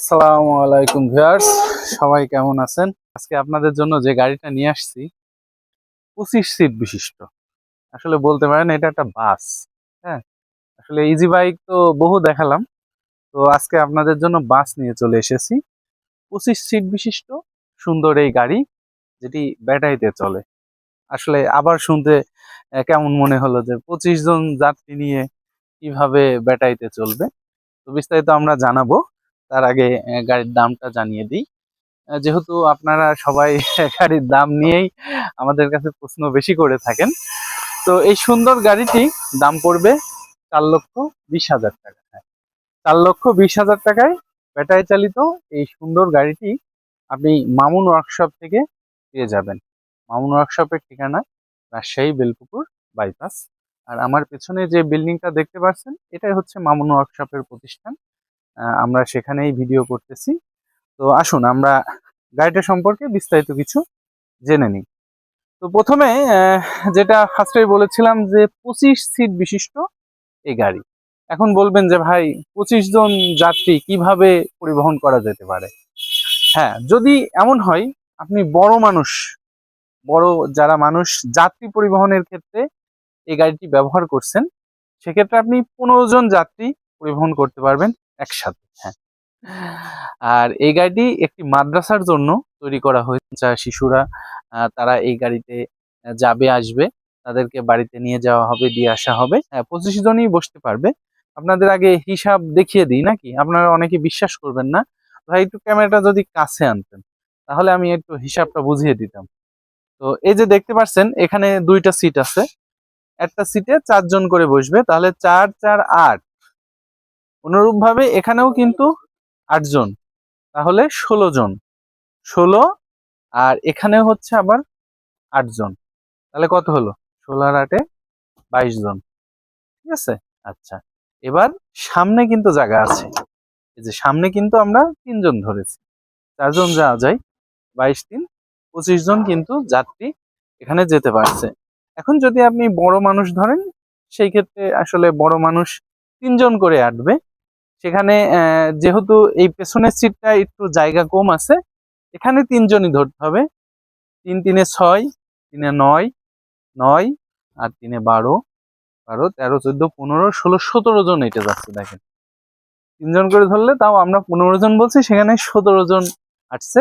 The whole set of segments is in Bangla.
আসসালামু আলাইকুম ভিউয়ার্স, সবাই কেমন আছেন? আজকে আপনাদের জন্য যে গাড়িটা নিয়ে আসছি, পঁচিশ সিট বিশিষ্ট। আসলে বলতে পারেন এটা একটা বাস হ্যাঁ? আসলে ইজি বাইক তো বহু দেখালাম, তো আজকে আপনাদের জন্য বাস নিয়ে চলে এসেছি। পঁচিশ সিট বিশিষ্ট, সুন্দর এই গাড়ি, যেটি ব্যাটারিতে চলে। আসলে আবার শুনতে কেমন মনে হলো যে পঁচিশ জন যাত্রী নিয়ে কীভাবে ব্যাটারিতে চলবে? তো বিস্তারিত আমরা জানাব। তার আগে গাড়ির দামটা জানিয়ে দিই। যেহেতু আপনারা সবাই গাড়ির দাম নিয়েই আমাদের কাছে প্রশ্ন বেশি করে থাকেন তো এই সুন্দর গাড়িটি দাম পড়বে চার লক্ষ বিশ হাজার টাকা। হ্যাঁ, চার লক্ষ বিশ হাজার টাকায় ব্যাটারি চালিত এই সুন্দর গাড়িটি আপনি মামুন ওয়ার্কশপ থেকে পেয়ে যাবেন। মামুন ওয়ার্কশপের ঠিকানা রাজশাহী বেলপুকুর বাইপাস আর আমার পেছনে যে বিল্ডিংটা দেখতে পাচ্ছেন এটাই হচ্ছে মামুন ওয়ার্কশপের প্রতিষ্ঠান। আমরা সেখানেই ভিডিও করতেছি। তো আসুন, আমরা গাড়িটা সম্পর্কে বিস্তারিত কিছু জেনে নিই। তো প্রথমে যেটা ফার্স্টেই বলেছিলাম যে পঁচিশ সিট বিশিষ্ট এই গাড়ি। এখন বলবেন যে, ভাই, পঁচিশ জন যাত্রী কীভাবে পরিবহন করা যেতে পারে? হ্যাঁ যদি এমন হয়, আপনি বড় মানুষ, বড় যারা মানুষ যাত্রী পরিবহনের ক্ষেত্রে এই গাড়িটি ব্যবহার করছেন, সেক্ষেত্রে আপনি পনেরো জন যাত্রী পরিবহন করতে পারবেন। একসাথে হ্যাঁ। আর এই গাড়িটি একটি মাদ্রাসার জন্য তৈরি করা হয়েছে। যা শিশুরা তারা এই গাড়িতে যাবে, আসবে। তাদেরকে বাড়িতে নিয়ে যাওয়া হবে, দিয়ে আসা হবে। হ্যাঁ পঁচিশ জনই বসতে পারবে। আপনাদের আগে হিসাব দেখিয়ে দিই, নাকি? আপনারা অনেকে বিশ্বাস করবেন না। ভাই, একটু ক্যামেরাটা যদি কাছে আনতেন, তাহলে আমি একটু হিসাবটা বুঝিয়ে দিতাম। তো এই যে দেখতে পাচ্ছেন, এখানে দুইটা সিট আছে। একটা সিটে চারজন করে বসবে, তাহলে চার চার, আট অনুরূপভাবে এখানেও কিন্তু আটজন তাহলে ষোলো জন। ষোলো আর এখানেও হচ্ছে আবার আটজন তাহলে কত হলো? ষোলো আর আটে বাইশ জন। ঠিক আছে? আচ্ছা। এবার সামনে কিন্তু জায়গা আছে। এই যে সামনে কিন্তু আমরা তিনজন ধরেছি। চারজন যাওয়া যায়। বাইশ তিন, পঁচিশ জন কিন্তু যাত্রী এখানে যেতে পারছে। এখন যদি আপনি বড় মানুষ ধরেন, সেই ক্ষেত্রে আসলে বড় মানুষ তিনজন করে আটবে। সেখানে যেহেতু এই পেছনের সিটটা একটু জায়গা কম আছে, এখানে তিনজনই ধরতে হবে। তিন তিনে ছয়, তিনে নয় নয় আর তিনে বারো। বারো, তেরো, চোদ্দ, পনেরো, ষোলো, সতেরো জন এটা যাচ্ছে, দেখেন। তিনজন করে ধরলে তাও আমরা পনেরো জন বলছি, সেখানে সতেরো জন আসছে।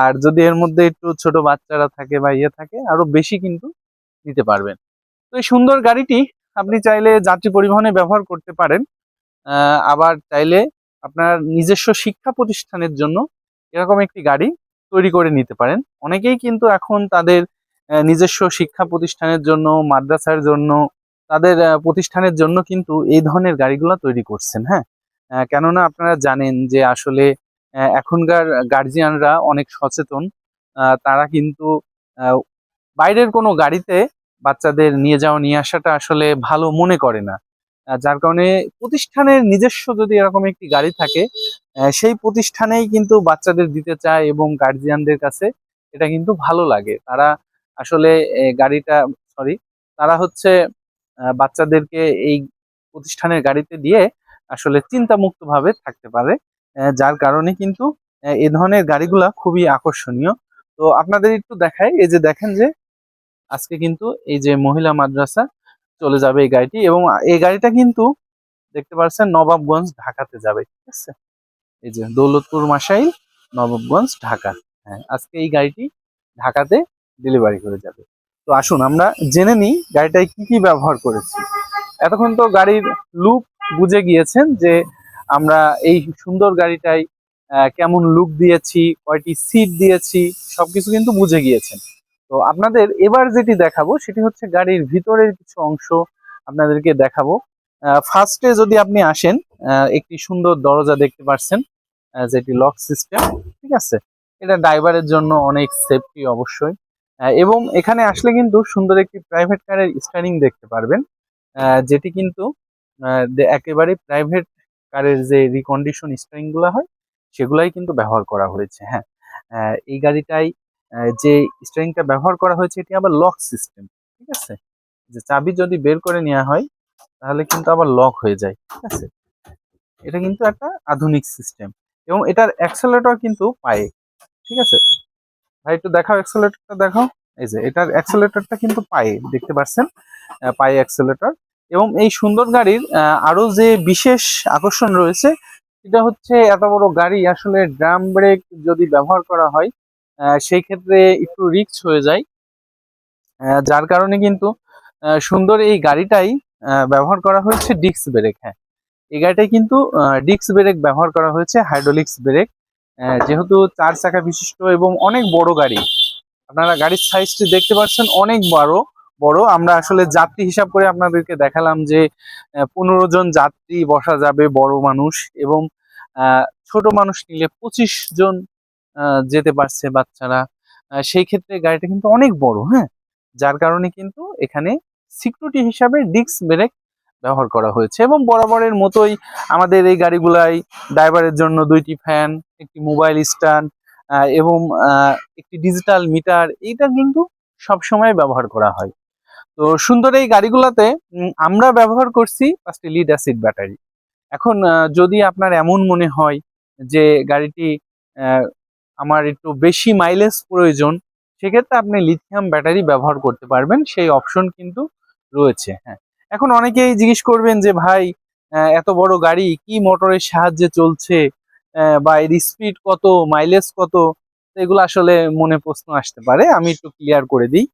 আর যদি এর মধ্যে একটু ছোট বাচ্চারা থাকে বা ইয়ে থাকে, আরও বেশি কিন্তু নিতে পারবেন। তো এই সুন্দর গাড়িটি আপনি চাইলে যাত্রী পরিবহনে ব্যবহার করতে পারেন। আবার চাইলে আপনার নিজস্ব শিক্ষা প্রতিষ্ঠানের জন্য এরকম একটি গাড়ি তৈরি করে নিতে পারেন। অনেকেই কিন্তু এখন তাদের নিজস্ব শিক্ষা প্রতিষ্ঠানের জন্য, মাদ্রাসার জন্য, তাদের প্রতিষ্ঠানের জন্য কিন্তু এই ধরনের গাড়িগুলো তৈরি করছেন হ্যাঁ? কেননা আপনারা জানেন যে আসলে এখনকার গার্জিয়ানরা অনেক সচেতন। তারা কিন্তু বাইরের কোনো গাড়িতে বাচ্চাদের নিয়ে যাওয়া, নিয়ে আসাটা আসলে ভালো মনে করে না। যার কারণে প্রতিষ্ঠানের নিজস্ব যদি এরকম একটি গাড়ি থাকে সেই প্রতিষ্ঠানেই কিন্তু বাচ্চাদের দিতে চায় এবং গার্জিয়ানদের কাছে এটা কিন্তু ভালো লাগে। তারা আসলে গাড়িটা সরি তারা হচ্ছে বাচ্চাদেরকে এই প্রতিষ্ঠানের গাড়িতে দিয়ে আসলে চিন্তামুক্ত ভাবে থাকতে পারে যার কারণে কিন্তু এই ধরনের গাড়িগুলা খুবই আকর্ষণীয়। তো আপনাদের একটু দেখাই, এই যে দেখেন যে, আজকে কিন্তু এই যে মহিলা মাদ্রাসা চলে যাবে এই গাড়িটি এবং এই গাড়িটা কিন্তু দেখতে পাচ্ছেন নবাবগঞ্জ ঢাকাতে যাবে, ঠিক আছে? এই যে দৌলতপুর মাসাইল, নবাবগঞ্জ ঢাকা। হ্যাঁ আজকে এই গাড়িটি ঢাকাতে ডেলিভারি করে যাবে। তো আসুন, আমরা জেনে নিই গাড়িটায় কি কি ব্যবহার করেছি। এতক্ষণ তো গাড়ির লুক বুঝে গিয়েছেন যে আমরা এই সুন্দর গাড়িটায় কেমন লুক দিয়েছি, কয়টি সিট দিয়েছি, সবকিছু কিন্তু বুঝে গিয়েছেন। তো আপনাদের এবার যেটি দেখাবো, সেটি হচ্ছে গাড়ির ভিতরের কিছু অংশ আপনাদেরকে দেখাবো। ফার্স্টে যদি আপনি আসেন একটি সুন্দর দরজা দেখতে পাচ্ছেন যেটি লক সিস্টেম ঠিক আছে? এটা ড্রাইভারের জন্য অনেক সেফটি অবশ্যই। এবং এখানে আসলে কিন্তু সুন্দর একটি প্রাইভেট কারের স্টারিং দেখতে পারবেন যেটি কিন্তু একেবারে প্রাইভেট কারের যে রিকন্ডিশন স্টারিংগুলো হয়, সেগুলাই কিন্তু ব্যবহার করা হয়েছে হ্যাঁ। এই গাড়িটাই যে স্টারিংটা ব্যবহার করা হয়েছে, এটি আবার লক সিস্টেম ঠিক আছে? যে চাবি যদি বের করে নেওয়া হয়, তাহলে কিন্তু আবার লক হয়ে যায়, ঠিক আছে? এটা কিন্তু একটা আধুনিক সিস্টেম এবং এটার অ্যাক্সেলেটর কিন্তু পায়ে, ঠিক আছে? ভাই, একটু দেখাও অ্যাক্সেলেটরটা দেখাও। এই যে, এটার অ্যাক্সেলেটরটা কিন্তু পায়ে, দেখতে পাচ্ছেন? পায়ে অ্যাক্সেলেটর এবং এই সুন্দর গাড়ির আরও যে বিশেষ আকর্ষণ রয়েছে, সেটা হচ্ছে এত বড় গাড়ি, আসলে ড্রাম ব্রেক যদি ব্যবহার করা হয় সেই ক্ষেত্রে একটু রিস্ক হয়ে যায়। যার কারণে কিন্তু সুন্দর এই গাড়িটাই ব্যবহার করা হয়েছে ডিস্ক ব্রেক হ্যাঁ। এই গাড়িটাই কিন্তু ডিস্ক ব্রেক ব্যবহার করা হয়েছে হাইড্রোলিক্স ব্রেক যেহেতু চার চাকা বিশিষ্ট এবং অনেক বড় গাড়ি। আপনারা গাড়ির সাইজটি দেখতে পাচ্ছেন, অনেক বড় বড়। আমরা আসলে যাত্রী হিসাব করে আপনাদেরকে দেখালাম যে পনেরো জন যাত্রী বসা যাবে, বড় মানুষ এবং ছোট মানুষ নিলে পঁচিশ জন যেতে পারছে বাচ্চারা। সেই ক্ষেত্রে গাড়িটা কিন্তু অনেক বড় হ্যাঁ? যার কারণে কিন্তু এখানে সিকিউরিটি হিসাবে ডিস্ক ব্রেক ব্যবহার করা হয়েছে এবং বরাবরের মতোই আমাদের এই গাড়িগুলাই ড্রাইভারের জন্য দুইটি ফ্যান একটি মোবাইল স্ট্যান্ড এবং একটি ডিজিটাল মিটার এইটা কিন্তু সব সময় ব্যবহার করা হয়। তো সুন্দর এই গাড়িগুলোতে আমরা ব্যবহার করছি পাঁচটি লিড অ্যাসিড ব্যাটারি এখন যদি আপনার এমন মনে হয় যে গাড়িটি আমার একটু বেশি মাইলেজ প্রয়োজন, সেক্ষেত্রে আপনি লিথিয়াম ব্যাটারি ব্যবহার করতে পারবেন, সেই অপশন কিন্তু রয়েছে হ্যাঁ। এখন অনেকেই জিজ্ঞেস করবেন যে, ভাই এত বড় গাড়ি কি মোটরের সাহায্যে চলছে? বা এর স্পিড কত মাইলেজ কত? এগুলো আসলে মনে প্রশ্ন আসতে পারে, আমি একটু ক্লিয়ার করে দিই।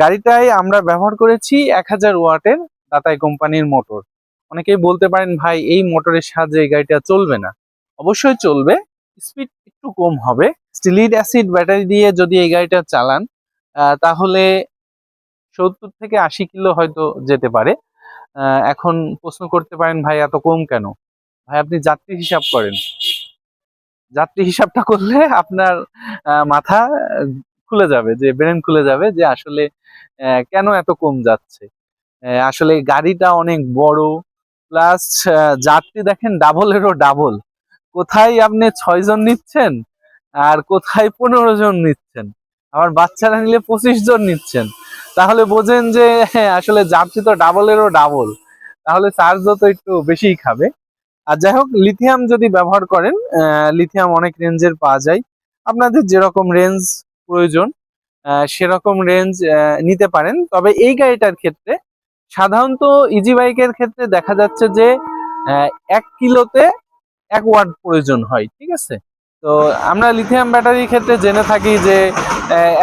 গাড়িটায় আমরা ব্যবহার করেছি এক হাজার ওয়াটের টাটাই কোম্পানির মোটর। অনেকেই বলতে পারেন, ভাই, এই মোটরের সাহায্যে এই গাড়িটা চলবে না। অবশ্যই চলবে স্পিড একটু কম হবে। স্টিলিড অ্যাসিড ব্যাটারি দিয়ে যদি এই গাড়িটা চালান তাহলে সত্তর থেকে আশি কিলো হয়তো যেতে পারে। এখন প্রশ্ন করতে পারেন, ভাই, এত কম কেন? ভাই, আপনি যাত্রী হিসাব করেন। যাত্রী হিসাবটা করলে আপনার মাথা খুলে যাবে, যে ব্রেন খুলে যাবে যে আসলে কেন এত কম যাচ্ছে? আসলে গাড়িটা অনেক বড় প্লাস যাত্রী দেখেন ডাবলেরও ডাবল কোথায় আপনি ছয় জন নিচ্ছেন? আর কোথায় পনেরো জন নিচ্ছেন? আবার বাচ্চারা নিলে পঁচিশ জন নিচ্ছেন। তাহলে বোঝেন যে হ্যাঁ, আসলে যাত্রী তো ডাবলেরও ডাবল। তাহলে চার্জও তো একটু বেশিই খাবে। আর যাই হোক লিথিয়াম যদি ব্যবহার করেন লিথিয়াম অনেক রেঞ্জের পাওয়া যায়। আপনাদের যেরকম রেঞ্জ প্রয়োজন সেরকম রেঞ্জ নিতে পারেন। তবে এই গাড়িটার ক্ষেত্রে সাধারণত ইজি বাইকের ক্ষেত্রে দেখা যাচ্ছে যে এক কিলোতে এক ওয়াট প্রয়োজন হয়, ঠিক আছে? তো আমরা লিথিয়াম ব্যাটারির ক্ষেত্রে জেনে থাকি যে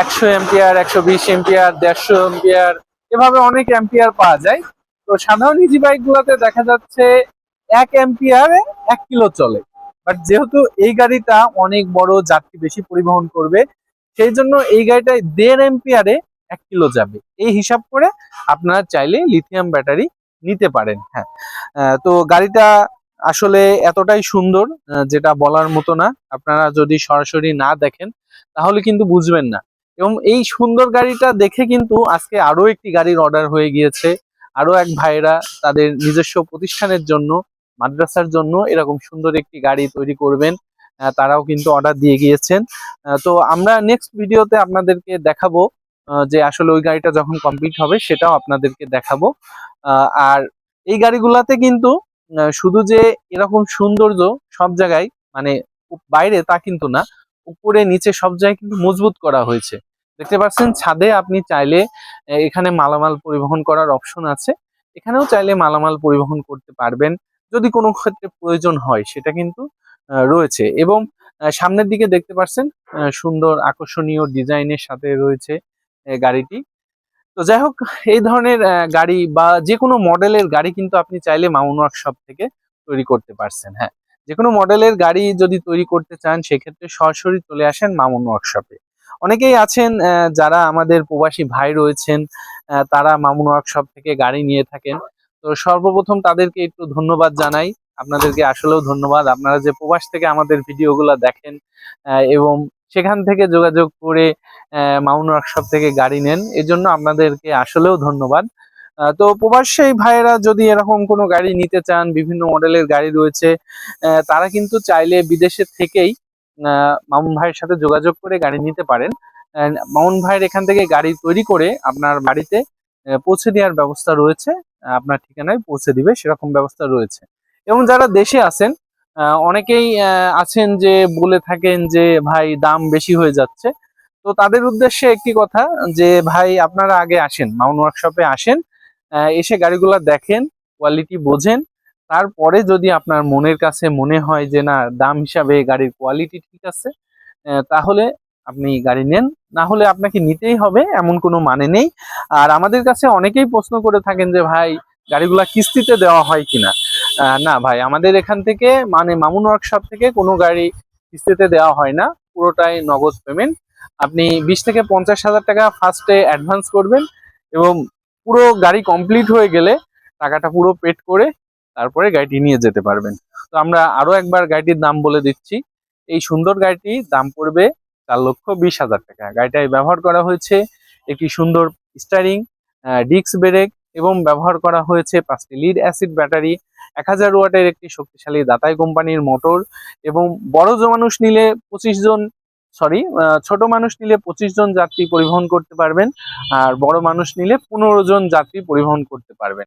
একশো এম্পিয়ার একশো বিশ এম্পিয়ার দেড়শো এম্পিয়ার এভাবে অনেক এম্পিয়ার পাওয়া যায়। তো সাধারণ ইজি বাইক গুলোতে দেখা যাচ্ছে এক এম্পিয়ারে এক কিলো চলে। বাট যেহেতু এই গাড়িটা অনেক বড়, যাত্রী বেশি পরিবহন করবে, সেই জন্য এই গাড়িটায় দেড় এম্পিয়ারে এক কিলো যাবে। এই হিসাব করে আপনারা চাইলে লিথিয়াম ব্যাটারি নিতে পারেন হ্যাঁ। তো গাড়িটা আসলে এতটাই সুন্দর যেটা বলার মতো না। আপনারা যদি সরাসরি না দেখেন, তাহলে কিন্তু বুঝবেন না। এবং এই সুন্দর গাড়িটা দেখে কিন্তু আজকে আরও একটি গাড়ির অর্ডার হয়ে গিয়েছে। আরও এক ভাইরা তাদের নিজস্ব প্রতিষ্ঠানের জন্য, মাদ্রাসার জন্য এরকম সুন্দর একটি গাড়ি তৈরি করবেন তারাও কিন্তু অর্ডার দিয়ে গিয়েছেন। তো আমরা নেক্সট ভিডিওতে আপনাদেরকে দেখাবো যে আসলে ওই গাড়িটা যখন কমপ্লিট হবে, সেটাও আপনাদেরকে দেখাবো। আর এই গাড়িগুলাতে কিন্তু শুধু যে এরকম সৌন্দর্য সব জায়গায় মানে বাইরে তা কিন্তু না, উপরে, নিচে সব জায়গায় কিন্তু মজবুত করা হয়েছে। দেখতে পাচ্ছেন, ছাদে আপনি চাইলে এখানে মালামাল পরিবহন করার অপশন আছে। এখানেও চাইলে মালামাল পরিবহন করতে পারবেন, যদি কোনো ক্ষেত্রে প্রয়োজন হয়, সেটা কিন্তু রয়েছে। এবং সামনের দিকে দেখতে পাচ্ছেন সুন্দর আকর্ষণীয় ডিজাইনের সাথে রয়েছে গাড়িটি। তো যাই হোক, এই ধরনের গাড়ি বা যে কোনো মডেলের গাড়ি কিন্তু আপনি চাইলে মাউন ওয়ার্কশপ থেকে তৈরি করতে পারছেন হ্যাঁ। যে কোনো মডেলের গাড়ি যদি তৈরি করতে চান, সেক্ষেত্রে সরাসরি চলে আসেন মামুন ওয়ার্কশপে অনেকেই আছেন যারা আমাদের প্রবাসী ভাই রয়েছেন তারা মামুন ওয়ার্কশপ থেকে গাড়ি নিয়ে থাকেন। তো সর্বপ্রথম তাদেরকে একটু ধন্যবাদ জানাই। আপনাদেরকে আসলেও ধন্যবাদ। আপনারা যে প্রবাস থেকে আমাদের ভিডিওগুলো দেখেন এবং সেখান থেকে যোগাযোগ করে মাউন্ট ওয়ার্কশপ থেকে গাড়ি নেন। এর জন্য আপনাদেরকে আসলেও ধন্যবাদ। তো প্রবাসী ভাইয়েরা যদি এরকম কোনো গাড়ি নিতে চান, বিভিন্ন মডেলের গাড়ি রয়েছে তারা কিন্তু চাইলে বিদেশের থেকেই মামুন ভাইয়ের সাথে যোগাযোগ করে গাড়ি নিতে পারেন। মামুন ভাইয়ের এখান থেকে গাড়ি তৈরি করে আপনার বাড়িতে পৌঁছে দেওয়ার ব্যবস্থা রয়েছে। আপনার ঠিকানায় পৌঁছে দিবে, সেরকম ব্যবস্থা রয়েছে। এবং যারা দেশে আছেন অনেকেই আছেন যে বলে থাকেন যে, ভাই, দাম বেশি হয়ে যাচ্ছে। তো তাদের উদ্দেশ্যে একটি কথা যে, ভাই, আপনারা আগে আসেন মাউন্ট ওয়ার্কশপে আসেন এসে গাড়িগুলো দেখেন, কোয়ালিটি বোঝেন। তারপরে যদি আপনার মনের কাছে মনে হয় যে, না, দাম হিসাবে গাড়ির কোয়ালিটি ঠিক আছে তাহলে আপনি গাড়ি নেন। না হলে আপনাকে নিতেই হবে, এমন কোনো মানে নেই। আর আমাদের কাছে অনেকেই প্রশ্ন করে থাকেন যে, ভাই, গাড়িগুলা কিস্তিতে দেওয়া হয় কিনা? না ভাই, আমাদের এখান থেকে মানে মামুন ওয়ার্কশপ থেকে কোনো গাড়ি কিস্তিতে দেওয়া হয় না, পুরোটাই নগদ পেমেন্ট আপনি বিশ থেকে পঞ্চাশ হাজার টাকা ফার্স্টে অ্যাডভান্স করবেন এবং পুরো গাড়ি কমপ্লিট হয়ে গেলে টাকাটা পুরো পেড করে তারপরে গাড়িটি নিয়ে যেতে পারবেন। তো আমরা আরও একবার গাড়িটির দাম বলে দিচ্ছি। এই সুন্দর গাড়িটি দাম পড়বে চার লক্ষ বিশ হাজার টাকা। গাড়িটায় ব্যবহার করা হয়েছে একটি সুন্দর স্টারিং ডিস্ক ব্রেক এবং ব্যবহার করা হয়েছে পাঁচটি লিড অ্যাসিড ব্যাটারি এক হাজার ওয়াটের একটি শক্তিশালী দাতাই কোম্পানির মোটর এবং বড় মানুষ নিলে পঁচিশ জন সরি ছোট মানুষ নিলে পঁচিশ জন যাত্রী পরিবহন করতে পারবেন আর বড় মানুষ নিলে পনেরো জন যাত্রী পরিবহন করতে পারবেন।